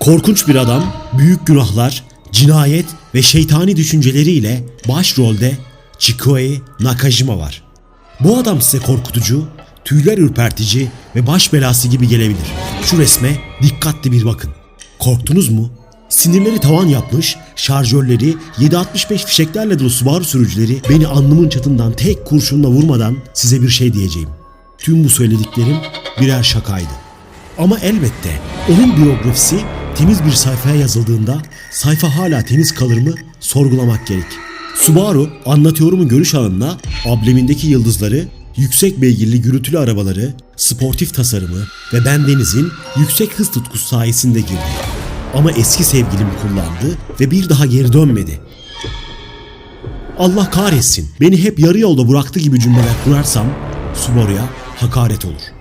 Korkunç bir adam, büyük günahlar, cinayet ve şeytani düşünceleriyle başrolde Chikoe Nakajima var. Bu adam size korkutucu, tüyler ürpertici ve baş belası gibi gelebilir. Şu resme dikkatli bir bakın. Korktunuz mu? Sinirleri tavan yapmış, şarjörleri 7.65 fişeklerle dolu Subaru sürücüleri beni alnımın çatından tek kurşunla vurmadan size bir şey diyeceğim. Tüm bu söylediklerim birer şakaydı. Ama elbette onun biyografisi temiz bir sayfaya yazıldığında sayfa hala temiz kalır mı sorgulamak gerek. Subaru anlatıyorumun görüş alanına ablemindeki yıldızları, yüksek beygirli gürültülü arabaları, sportif tasarımı ve bendenizin yüksek hız tutkusu sayesinde girdi. Ama eski sevgilimi kullandı ve bir daha geri dönmedi. Allah kahretsin beni hep yarı yolda bıraktı gibi cümleler kurarsam Subaru'ya hakaret olur.